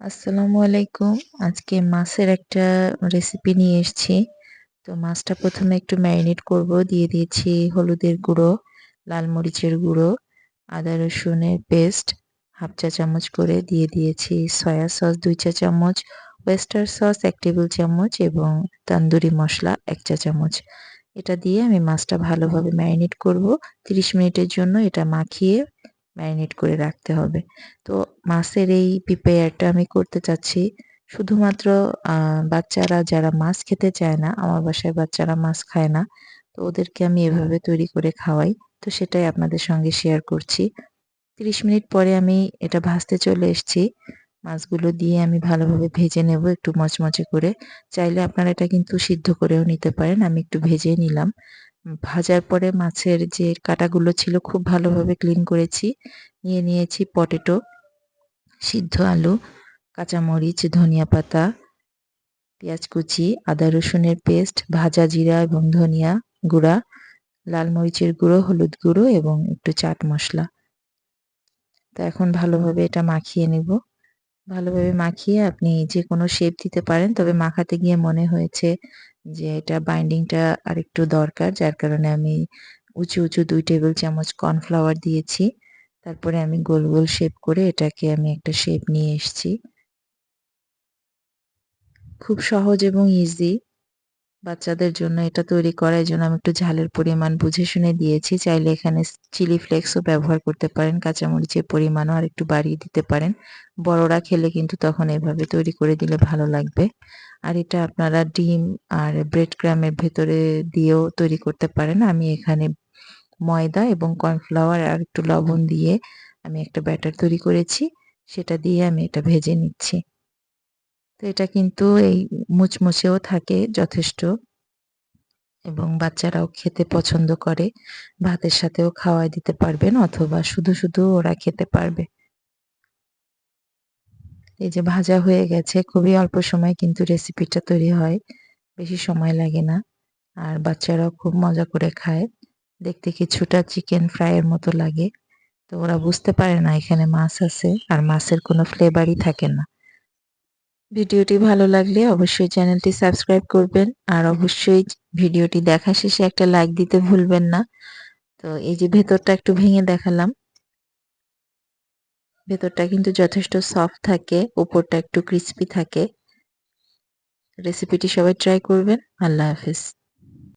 আসসালামু আলাইকুম। আজকে মাছের একটা রেসিপি নিয়ে এসেছি তো মাছটা প্রথমে একটু ম্যারিনেট করব। দিয়ে দিয়েছি হলুদের গুঁড়ো, লাল মরিচের গুঁড়ো, আদা রসুনের পেস্ট হাফ চা চামচ করে দিয়ে দিয়েছি সয়া সস দুই চা চামচ, ওয়েস্টার সস ১ টেবিল চামচ এবং তান্দুরি মশলা এক চা চামচ। এটা দিয়ে আমি মাছটা ভালোভাবে ম্যারিনেট করব। ৩০ মিনিটের জন্য এটা মাখিয়ে ম্যারিনেট করে রাখতে হবে। তো মাছের এই প্রিপেয়ারটা আমি করতে চাচ্ছি। শুধুমাত্র বাচ্চারা যারা মাছ খেতে চায় না, আমার বাসায় বাচ্চারা মাছ খায় না, তো ওদেরকে আমি এভাবে তৈরি করে খাওয়াই। তো সেটাই আপনাদের সঙ্গে শেয়ার করছি। 30 মিনিট পরে আমি এটা ভাজতে চলে এসেছি। মাছগুলো দিয়ে আমি ভালোভাবে ভেজে নেব একটু মচমচে করে। চাইলে আপনারা এটা কিন্তু সিদ্ধ করেও নিতে পারেন, আমি একটু ভেজে নিলাম। ভাজার পরে মাছের যে কাটাগুলো ছিল খুব ভালোভাবে ক্লিন করেছি। নিয়ে নিয়েছি পটেটো সিদ্ধ আলু, কাঁচামরিচ, ধনিয়া পাতা, পেঁয়াজ কুচি, আদা রসুনের পেস্ট ভাজা জিরা এবং ধনিয়া গুঁড়া, লাল মরিচের গুঁড়ো, হলুদ গুঁড়ো এবং একটু চাট মশলা। তো এখন ভালোভাবে এটা মাখিয়ে নেব। ভালোভাবে মাখিয়ে আপনি যে কোনো শেপ দিতে পারেন, তবে মাখাতে গিয়ে মনে হয়েছে যে এটা বাইন্ডিংটা আরেকটু দরকার, যার কারণে আমি উঁচু উঁচু দুই টেবিল চামচ কর্নফ্লাওয়ার দিয়েছি। তারপরে আমি গোল গোল শেপ করে এটাকে আমি একটা শেপ নিয়ে এসেছি। খুব সহজ এবং ইজি বাচ্চাদের জন্য এটা তৈরি করার জন্য আমি একটু ঝালের পরিমাণ বুঝে শুনে দিয়েছি। চাইলে এখানে চিলি ফ্লেক্সও ব্যবহার করতে পারেন, কাঁচামরিচের পরিমাণও আর একটু বাড়িয়ে দিতে পারেন। বড়রা খেলে কিন্তু তখন এভাবে তৈরি করে দিলে ভালো লাগবে। আর এটা আপনারা ডিম আর ব্রেড ক্রামের ভেতরে দিয়েও তৈরি করতে পারেন। আমি এখানে ময়দা এবং কর্নফ্লাওয়ার আর একটু লবণ দিয়ে আমি একটা ব্যাটার তৈরি করেছি। সেটা দিয়ে আমি এটা ভেজে নিচ্ছি। তো এটা কিন্তু এই মুচমুচেও থাকে, যথেষ্ট। এবং বাচ্চারাও খেতে পছন্দ করে। ভাতের সাথেও খাওয়াই দিতে পারবেন অথবা শুধু শুধু ওরা খেতে পারবে। এই যে ভাজা হয়ে গেছে, খুবই অল্প সময় কিন্তু রেসিপিটা তৈরি হয়, বেশি সময় লাগে না। আর বাচ্চারাও খুব মজা করে খায়, দেখতে কিছুটা চিকেন ফ্রাইয়ের মতো লাগে। তো ওরা বুঝতে পারে না এখানে মাছ আছে, আর মাছের কোনো ফ্লেভারই থাকে না। ভিডিওটি ভালো লাগলে অবশ্যই চ্যানেলটি সাবস্ক্রাইব করবেন, আর অবশ্যই ভিডিওটি দেখা শেষে একটা লাইক দিতে ভুলবেন না। তো এই যে ভেতরটা একটু ভেঙে দেখালাম। ভেতরটা কিন্তু যথেষ্ট সফট থাকে, উপরটা একটু ক্রিস্পি থাকে। রেসিপিটি সবাই ট্রাই করবেন। আল্লাহ হাফেজ।